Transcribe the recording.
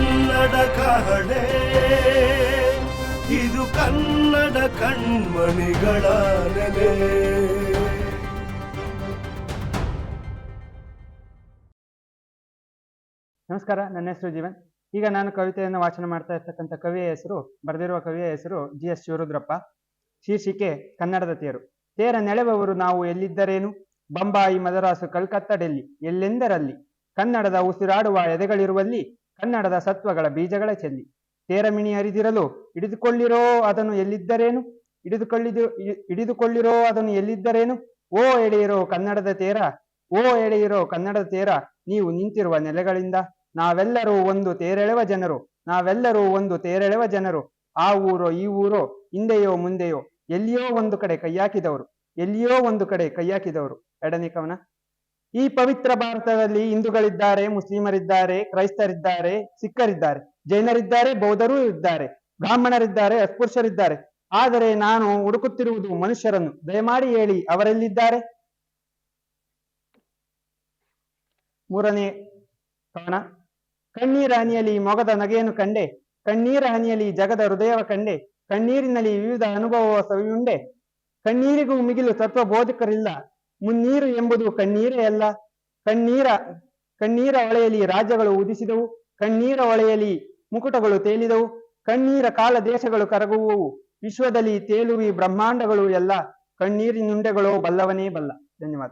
ಕನ್ನಡ ಕಹಳೆ ಇದು ಕನ್ನಡ ಕಣ್ಮಣಿಗಳ ನೆಲೆ. ನಮಸ್ಕಾರ, ನನ್ನ ಹೆಸರು ಜೀವನ್. ಈಗ ನಾನು ಕವಿತೆಯನ್ನು ವಾಚನ ಮಾಡ್ತಾ ಇರ್ತಕ್ಕಂಥ ಕವಿಯ ಹೆಸರು, ಬರೆದಿರುವ ಕವಿಯ ಹೆಸರು ಜಿ ಎಸ್ ಶಿವರುದ್ರಪ್ಪ. ಶೀರ್ಷಿಕೆ ಕನ್ನಡದ ತೇರು. ತೇರ ನೆಳೆವವರು ನಾವು ಎಲ್ಲಿದ್ದರೇನು? ಬಂಬಾಯಿ, ಮದರಾಸು, ಕಲ್ಕತ್ತಾ, ಡೆಲ್ಲಿ. ಎಲ್ಲೆಂದರಲ್ಲಿ? ಕನ್ನಡದ ಉಸಿರಾಡುವ ಎದೆಗಳಿರುವಲ್ಲಿ? ಕನ್ನಡದ ಸತ್ವಗಳ ಬೀಜಗಳ ಚೆಲ್ಲಿ. ತೇರಮಿಣಿ ಅರಿದಿರಲು ಹಿಡಿದುಕೊಳ್ಳಿರೋ ಅದನ್ನು ಎಲ್ಲಿದ್ದರೇನು? ಹಿಡಿದುಕೊಳ್ಳಿದು ಹಿಡಿದುಕೊಳ್ಳಿರೋ ಅದನ್ನು ಎಲ್ಲಿದ್ದರೇನು? ಓ ಎಳೆಯಿರೋ ಕನ್ನಡದ ತೇರ, ಓ ಎಡೆಯಿರೋ ಕನ್ನಡದ ತೇರ, ನೀವು ನಿಂತಿರುವ ನೆಲೆಗಳಿಂದ. ನಾವೆಲ್ಲರೂ ಒಂದು ತೇರೆಳೆವ ಜನರು, ನಾವೆಲ್ಲರೂ ಒಂದು ತೇರೆಳೆವ ಜನರು. ಆ ಊರೋ, ಈ ಊರೋ, ಹಿಂದೆಯೋ, ಮುಂದೆಯೋ, ಎಲ್ಲಿಯೋ ಒಂದು ಕಡೆ ಕೈಯಾಕಿದವರು, ಎಲ್ಲಿಯೋ ಒಂದು ಕಡೆ ಕೈಯಾಕಿದವರು. ಎಡನೇ ಕವನ. ಈ ಪವಿತ್ರ ಭಾರತದಲ್ಲಿ ಹಿಂದೂಗಳಿದ್ದಾರೆ, ಮುಸ್ಲಿಮರಿದ್ದಾರೆ, ಕ್ರೈಸ್ತರಿದ್ದಾರೆ, ಸಿಖ್ಖರಿದ್ದಾರೆ. ಜೈನರಿದ್ದಾರೆ, ಬೌದ್ಧರು ಇದ್ದಾರೆ, ಬ್ರಾಹ್ಮಣರಿದ್ದಾರೆ, ಅಸ್ಪೃಶ್ಯರಿದ್ದಾರೆ. ಆದರೆ ನಾನು ಹುಡುಕುತ್ತಿರುವುದು ಮನುಷ್ಯರನ್ನು. ದಯಮಾಡಿ ಹೇಳಿ, ಅವರೆಲ್ಲಿದ್ದಾರೆ? ಮೂರನೇ ಕವನ ಕಣ್ಣೀರ ಹನಿಯಲ್ಲಿ ಮೊಗದ ನಗೆಯನ್ನು ಕಂಡೆ. ಕಣ್ಣೀರ ಹನಿಯಲ್ಲಿ ಜಗದ ಹೃದಯವ ಕಂಡೆ. ಕಣ್ಣೀರಿನಲ್ಲಿ ವಿವಿಧ ಅನುಭವ ಸವಿಯುಂಡೆ. ಕಣ್ಣೀರಿಗೂ ಮಿಗಿಲು ತತ್ವ ಬೋಧಕರಿಲ್ಲ ಮುನ್ನೀರು ಎಂಬುದು ಕಣ್ಣೀರೇ ಅಲ್ಲ. ಕಣ್ಣೀರ ಕಣ್ಣೀರ ಹೊಳೆಯಲ್ಲಿ ರಾಜ್ಯಗಳು ಉದಿಸಿದವು ಕಣ್ಣೀರ ಹೊಳೆಯಲ್ಲಿ ಮುಕುಟಗಳು ತೇಲಿದವು. ಕಣ್ಣೀರ ಕಾಲ ದೇಶಗಳು ಕರಗುವವು ವಿಶ್ವದಲ್ಲಿ ತೇಲುವಿ ಬ್ರಹ್ಮಾಂಡಗಳು ಎಲ್ಲ. ಕಣ್ಣೀರಿನುಂಡೆಗಳು ಬಲ್ಲವನೇ ಬಲ್ಲ. ಧನ್ಯವಾದ.